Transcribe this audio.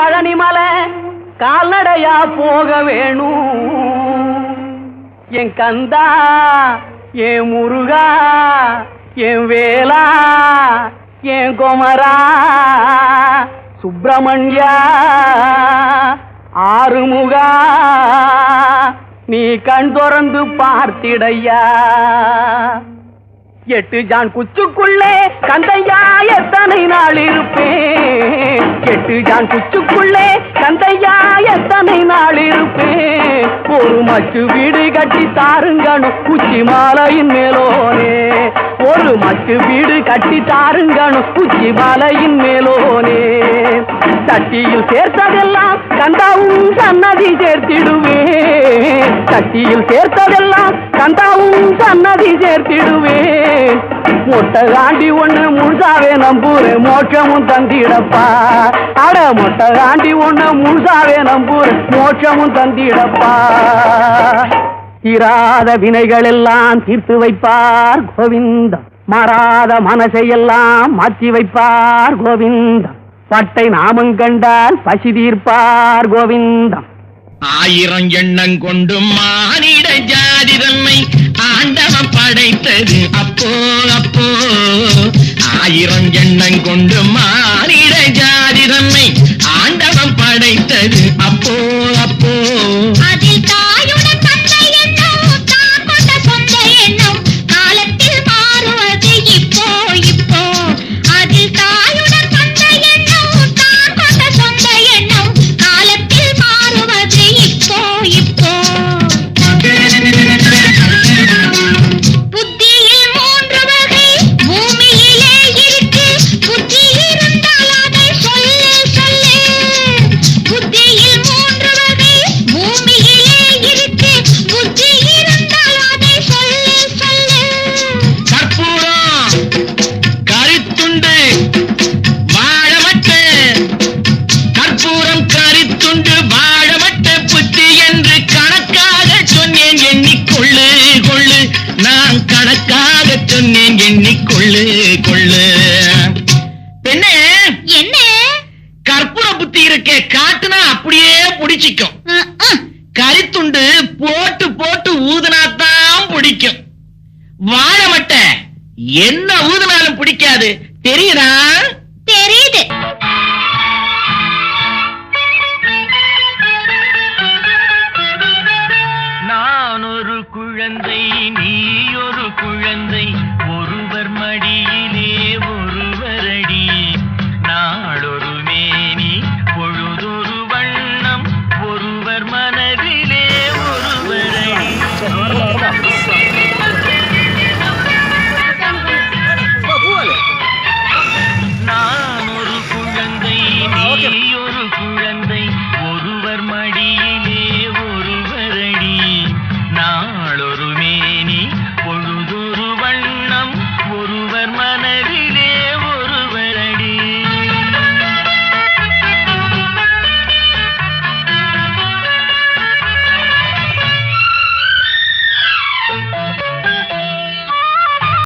பழனிமலை கால்நடையா போக வேணும். என் கந்தா என் முருகா என் வேலா என் குமரா சுப்பிரமணியா ஆறுமுகா நீ கண் திறந்து பார்த்திடையா. எட்டு ஜான் குச்சுக்குள்ளே கந்தையா எத்தனை நாள் கெட்டு எட்டு ஜான் குச்சுக்குள்ளே தந்தையா எத்தனை நாள் இருப்பேன் ஒரு மச்சு வீடு கட்டி தாருங்கணும் குச்சி மாலையின் மேலோனே. ஒரு மச்சு வீடு கட்டி தாருங்கணும் குச்சி மாலையின் மேலோனே. தட்டியில் சேர்த்ததெல்லாம் கந்தாவும் சன்னதி சேர்த்திடுவேன் தட்டியில் சேர்த்ததெல்லாம் கந்தாவும் சன்னதி சேர்த்திடுவேன் முட்டை காண்டி ஒண்ணு முழுசாவே நம்பூரு மோட்சமும் தந்திடப்பா. அட முட்டை காண்டி ஒண்ணு முழுசாவே நம்பூரு மோட்சமும் தந்திடப்பா. இராத வினைகள் எல்லாம் தீர்த்து வைப்பார் கோவிந்தம். மாறாத மனசையெல்லாம் மாற்றி வைப்பார் கோவிந்தம். பட்டை நாமம் கண்டால் பசி தீர்ப்பார் கோவிந்தம். ஆயிரம் எண்ணம் கொண்டு மானிட ஜாதி தன்மை ஆண்ட படைத்தது. அப்போ அப்போ ஆயிரம் எண்ணம் கொண்டு மாறிட நான் கணக்காக சொன்னேன் எண்ணிக்கொள்ளு கொள்ளு பெண்ணே என்ன? கற்பூர புத்தி இருக்கே காட்டுனா அப்படியே பிடிச்சிக்கும். கரித்துண்டு போட்டு போட்டு ஊதுனாத்தான் பிடிக்கும். வாழமட்ட என்ன ஊதுனாலும் பிடிக்காது. தெரியுதா? தெரியுது. நீ ஒரு குழந்தை ஒருவர் மடியிலே